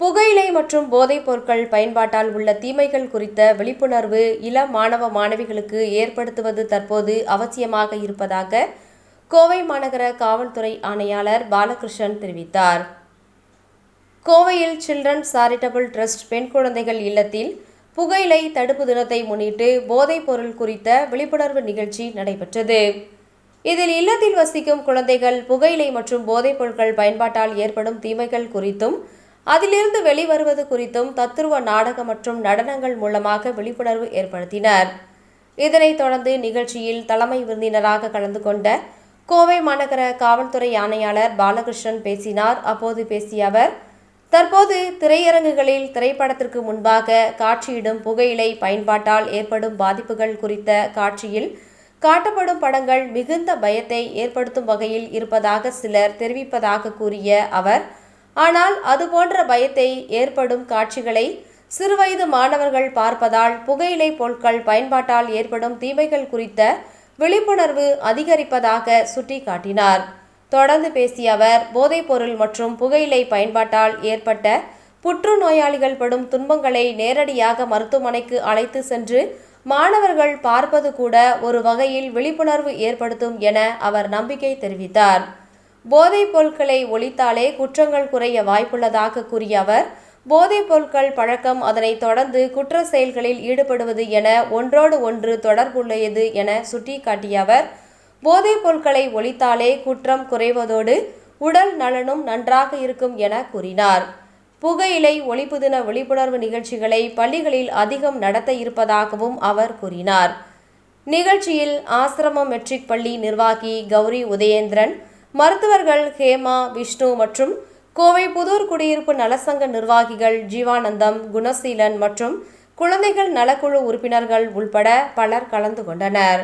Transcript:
புகையிலை மற்றும் போதைப் பொருட்கள் பயன்பாட்டால் உள்ள தீமைகள் குறித்த விழிப்புணர்வு இள மாணவ மாணவிகளுக்கு ஏற்படுத்துவது தற்போது அவசியமாக இருப்பதாக கோவை மாநகர காவல்துறை ஆணையாளர் பாலகிருஷ்ணன் தெரிவித்தார். கோவையில் சில்ட்ரன் சாரிட்டபிள் ட்ரஸ்ட் பெண் குழந்தைகள் இல்லத்தில் புகையிலை தடுப்பு தினத்தை முன்னிட்டு போதைப் பொருள் குறித்த விழிப்புணர்வு நிகழ்ச்சி நடைபெற்றது. இதில் இல்லத்தில் வசிக்கும் குழந்தைகள் புகையிலை மற்றும் போதைப் பொருட்கள் பயன்பாட்டால் ஏற்படும் தீமைகள் குறித்தும் அதிலிருந்து வெளிவருவது குறித்தும் தத்துருவ நாடகம் மற்றும் நடனங்கள் மூலமாக விழிப்புணர்வு ஏற்படுத்தினர். இதனைத் தொடர்ந்து நிகழ்ச்சியில் தலைமை விருந்தினராக கலந்து கொண்ட கோவை மாநகர காவல்துறை ஆணையாளர் பாலகிருஷ்ணன் பேசினார். அப்போது பேசிய அவர் தற்போது திரையரங்குகளில் திரைப்படத்திற்கு முன்பாக காட்சியிடும் புகையிலை பயன்பாட்டால் ஏற்படும் பாதிப்புகள் குறித்த காட்சியில் காட்டப்படும் படங்கள் மிகுந்த பயத்தை ஏற்படுத்தும் வகையில் இருப்பதாக சிலர் தெரிவிப்பதாக கூறிய அவர் ஆனால் அதுபோன்ற பயத்தை ஏற்படும் காட்சிகளை சிறுவயது மாணவர்கள் பார்ப்பதால் புகையிலை பொருட்கள் பயன்பாட்டால் ஏற்படும் தீமைகள் குறித்த விழிப்புணர்வு அதிகரிப்பதாக சுட்டிக்காட்டினார். தொடர்ந்து பேசிய அவர் போதைப்பொருள் மற்றும் புகையிலை பயன்பாட்டால் ஏற்பட்ட புற்றுநோயாளிகள் படும் துன்பங்களை நேரடியாக மருத்துவமனைக்கு அழைத்து சென்று மாணவர்கள் பார்ப்பது கூட ஒரு வகையில் விழிப்புணர்வு ஏற்படுத்தும் என அவர் நம்பிக்கை தெரிவித்தார். போதைப் பொருட்களை ஒழித்தாலே குற்றங்கள் குறைய வாய்ப்புள்ளதாக கூறிய அவர் போதைப் பொருட்கள் பழக்கம் அதனைத் தொடர்ந்து குற்ற செயல்களில் ஈடுபடுவது என ஒன்றோடு ஒன்று தொடர்புள்ளது என சுட்டிக்காட்டிய அவர் போதைப் பொருட்களை ஒழித்தாலே குற்றம் குறைவதோடு உடல் நலனும் நன்றாக இருக்கும் என கூறினார். புகையிலை ஒழிப்பு தின விழிப்புணர்வு நிகழ்ச்சிகளை பள்ளிகளில் அதிகம் நடத்த இருப்பதாகவும் அவர் கூறினார். நிகழ்ச்சியில் ஆசிரமம் மெட்ரிக் பள்ளி நிர்வாகி கௌரி உதயேந்திரன் மருத்துவர்கள் ஹேமா விஷ்ணு மற்றும் கோவை புதூர் குடியிருப்பு நலசங்க நிர்வாகிகள் ஜீவானந்தம் குணசீலன் மற்றும் குழந்தைகள் நலக்குழு உறுப்பினர்கள் உள்பட பலர் கலந்து கொண்டனர்.